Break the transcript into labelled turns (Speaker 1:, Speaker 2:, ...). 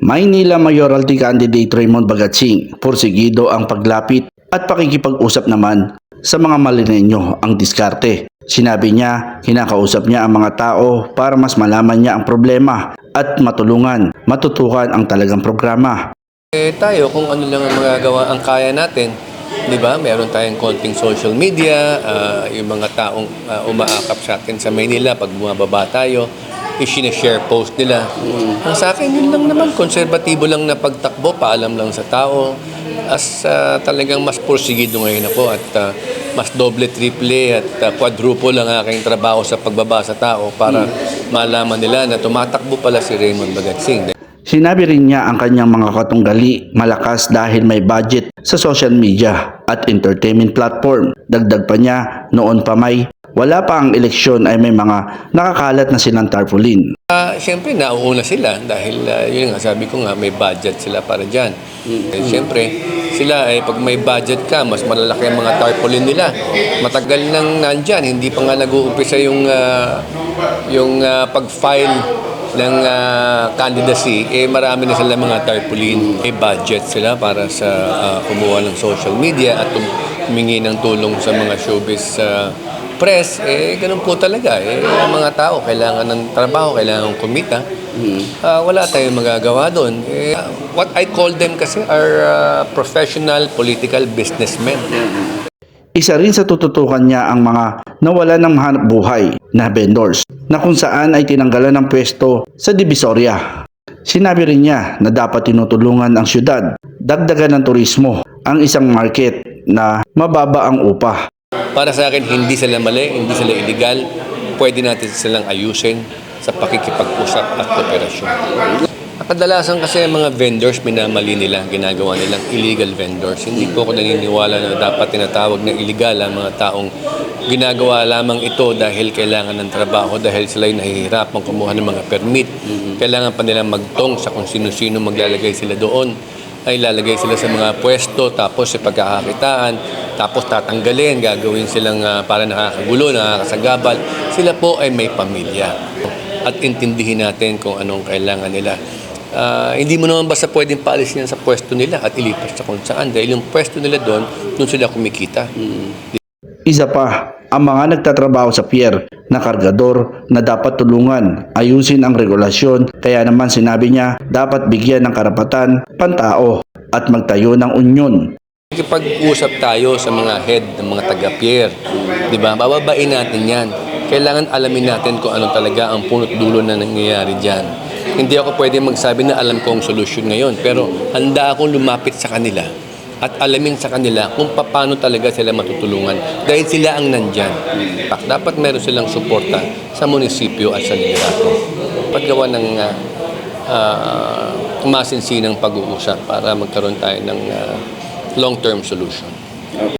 Speaker 1: Maynila Mayoralty Candidate Raymond Bagatsing, porsigido ang paglapit at pakikipag-usap naman sa mga malininyo ang diskarte. Sinabi niya, kinakausap niya ang mga tao para mas malaman niya ang problema at matulungan, matutukan ang talagang programa.
Speaker 2: Eh, tayo, kung ano lang ang magagawa ang kaya natin, di ba? Meron tayong konting social media, ah, yung mga taong ah, umaakap sa atin sa Maynila, pag bumababa tayo, i-share post nila. Ang sa akin, yun lang naman, konserbatibo lang na pagtakbo, paalam lang sa tao. As ah, talagang mas porsigido ngayon ako at ah, mas doble, triple at ah, quadruple ang aking trabaho sa pagbaba sa tao para malaman nila na tumatakbo pala si Raymond Bagatsing.
Speaker 1: Sinabi rin niya ang kanyang mga katunggali malakas dahil may budget sa social media at entertainment platform. Dagdag pa niya, noon pa may wala pa ang eleksyon ay may mga nakakalat na silang tarpaulin.
Speaker 2: Ah, Siyempre, nauuna sila dahil ah, yun nga, sabi ko nga, may budget sila para dyan. Eh, Siyempre, sila ay pag may budget ka, mas malalaki ang mga tarpaulin nila. Matagal nang nandyan, hindi pa nga nag-uumpisa yung, ah, yung ah, pag-file ng ah, candidacy, eh marami na sila mga tarpaulin. May budget sila para sa ah, kumuha ng social media at humingi ng tulong sa mga showbiz ah, press, eh, ganun po talaga. Eh, ang mga tao, kailangan ng trabaho, kailangan kumita. Ah, wala tayong magagawa doon. Eh, what I call them kasi are ah, professional political businessmen.
Speaker 1: Isa rin sa tututukan niya ang mga nawala ng hanap buhay na vendors na kung saan ay tinanggalan ng pwesto sa Divisoria. Sinabi rin niya na dapat tinutulungan ang syudad, dagdagan ng turismo ang isang market na mababa ang upa.
Speaker 2: Para sa akin, hindi sila mali, hindi sila illegal. Pwede natin silang ayusin sa pakikipag-usap at kooperasyon. Kadalasan kasi ang mga vendors, minamali nila, ginagawa nilang illegal vendors. Hindi po ako naniniwala na dapat tinatawag na illegal ang mga taong ginagawa lamang ito dahil kailangan ng trabaho, dahil sila'y nahihirapan kumuha ng mga permit. Kailangan pa nilang magtong sa kung sino-sino maglalagay sila doon ay lalagay sila sa mga pwesto, tapos sa pagkakakitaan, tapos tatanggalin, gagawin silang ah, para nakakagulo, nakakasagabal. Sila po ay may pamilya. At intindihin natin kung anong kailangan nila. Ah, hindi mo naman basta pwedeng paalis yan sa pwesto nila at ilipas sa kung saan. Dahil yung pwesto nila doon, doon sila kumikita.
Speaker 1: Isa pa, ang mga nagtatrabaho sa pier na kargador na dapat tulungan ayusin ang regulasyon kaya naman sinabi niya dapat bigyan ng karapatan pantao at magtayo ng unyon.
Speaker 2: Nakikipag-usap tayo sa mga head ng mga taga-pier. Di ba? Bababain natin yan. Kailangan alamin natin kung ano talaga ang punot dulo na nangyayari dyan. Hindi ako pwede magsabi na alam ko ang solusyon ngayon, pero handa akong lumapit sa kanila at alamin sa kanila kung paano talaga sila matutulungan dahil sila ang nandyan. Dapat meron silang suporta sa munisipyo at sa liderato. Paggawa ng uh, uh, masinsinang pag-uusap para magkaroon tayo ng ah, long-term solution.